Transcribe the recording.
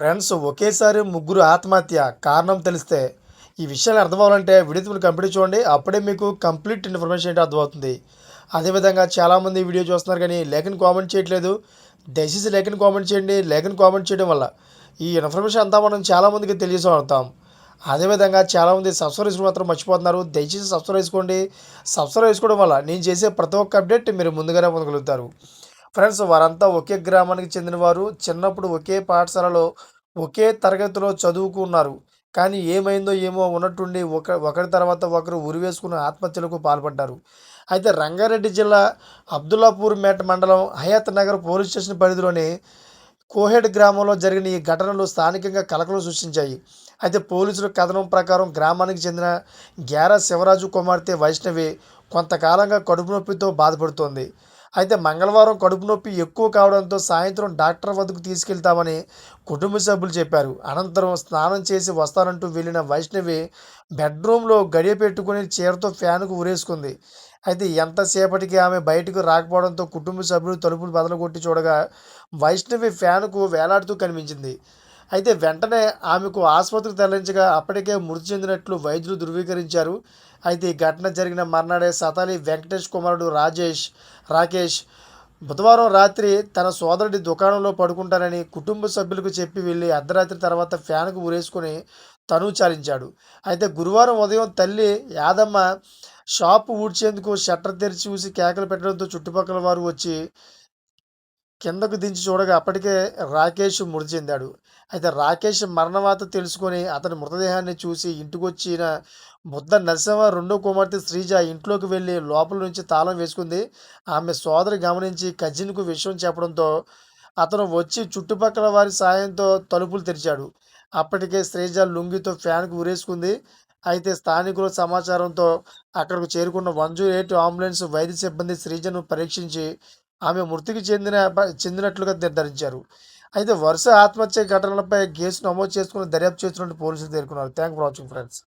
Friends ఒకేసారి ముగ్గురు ఆత్మహత్య కారణం తెలిస్తే ఈ విషయాలు అర్థమవ్వాలంటే వీడియో మీరు కంప్లీట్ చూడండి. అప్పుడే మీకు కంప్లీట్ ఇన్ఫర్మేషన్ ఏంటో అర్థమవుతుంది. అదేవిధంగా చాలామంది వీడియో చూస్తున్నారు కానీ లేఖని కామెంట్ చేయట్లేదు. దయచేసి లేఖను కామెంట్ చేయండి. లేఖను కామెంట్ చేయడం వల్ల ఈ ఇన్ఫర్మేషన్ అంతా మనం చాలామందికి తెలియజేస్తాం అదేవిధంగా చాలామంది సబ్స్క్రైబ్ చేసుకోవడం మాత్రం మర్చిపోతున్నారు. దయచేసి సబ్స్క్రైబ్ చేసుకోండి. సబ్స్క్రైబ్ చేసుకోవడం వల్ల నేను చేసే ప్రతి ఒక్క అప్డేట్ మీరు ముందుగానే పొందగలుగుతారు. ఫ్రెండ్స్ వారంతా ఒకే గ్రామానికి చెందినవారు. చిన్నప్పుడు ఒకే పాఠశాలలో ఒకే తరగతిలో చదువుకున్నారు. కానీ ఏమైందో ఏమో ఉన్నట్టుండి ఒక ఒకరి తర్వాత ఒకరు ఉరివేసుకుని ఆత్మహత్యలకు పాల్పడ్డారు. అయితే రంగారెడ్డి జిల్లా అబ్దుల్లాపూర్ మేట మండలం హయాత్ నగర్ పోలీస్ స్టేషన్ పరిధిలోని కోహెడ్ గ్రామంలో జరిగిన ఈ ఘటనలు స్థానికంగా కలకలం సృష్టించాయి. అయితే పోలీసుల కథనం ప్రకారం గ్రామానికి చెందిన గ్యారా శివరాజు కుమార్తె వైష్ణవి కొంతకాలంగా కడుపు నొప్పితో బాధపడుతోంది. అయితే మంగళవారం కడుపు నొప్పి ఎక్కువ కావడంతో సాయంత్రం డాక్టర్ వద్దకు తీసుకెళ్తామని కుటుంబ సభ్యులు చెప్పారు. అనంతరం స్నానం చేసి వస్తానంటూ వెళ్ళిన వైష్ణవి బెడ్రూమ్లో గడియ పెట్టుకుని చీరతో ఫ్యాన్కు ఉరేసుకుంది అయితే ఎంతసేపటికి ఆమె బయటకు రాకపోవడంతో కుటుంబ సభ్యులు తలుపులు బదలగొట్టి చూడగా వైష్ణవి ఫ్యాన్కు వేలాడుతూ కనిపించింది. అయితే వెంటనే ఆమెకు ఆసుపత్రికి తరలించగా అప్పటికే మృతి చెందినట్లు వైద్యులు ధృవీకరించారు. అయితే ఈ ఘటన జరిగిన మర్నాడే సతాలి వెంకటేష్ కుమారుడు రాజేష్ రాకేష్ బుధవారం రాత్రి తన సోదరుడి దుకాణంలో పడుకుంటానని కుటుంబ సభ్యులకు చెప్పి వెళ్ళి అర్ధరాత్రి తర్వాత ఫ్యాన్కు ఉరేసుకొని తను చాలించాడు. అయితే గురువారం ఉదయం తల్లి యాదమ్మ షాపు ఊడ్చేందుకు షట్టర్ తెరిచి చూసి కేకలు పెట్టడంతో చుట్టుపక్కల వారు వచ్చి కిందకు దించి చూడగా అప్పటికే రాకేష్ మృతి చెందాడు. అయితే రాకేష్ మరణవాత తెలుసుకొని అతని మృతదేహాన్ని చూసి ఇంటికొచ్చిన ముద్ద బుద్ధ నరసింహ రెండో కుమార్తె శ్రీజ ఇంట్లోకి వెళ్ళి లోపల నుంచి తాళం వేసుకుంది. ఆమె సోదరి గమనించి కజిన్కు విషయం చెప్పడంతో అతను వచ్చి చుట్టుపక్కల వారి సాయంతో తలుపులు తెరిచాడు. అప్పటికే శ్రీజ లుంగితో ఫ్యాన్కు ఉరేసుకుంది అయితే స్థానికుల సమాచారంతో అక్కడకు చేరుకున్న వన్ జీరో ఎయిట్ అంబులెన్స్ వైద్య సిబ్బంది శ్రీజను పరీక్షించి ఆమె మృతికి చెందిన చెందినట్లుగా నిర్ధారించారు. అయితే వరుస ఆత్మహత్య ఘటనలపై కేసు నమోదు చేసుకుని దర్యాప్తు చేస్తున్నట్టు పోలీసులు పేర్కొన్నారు. Thank for watching friends.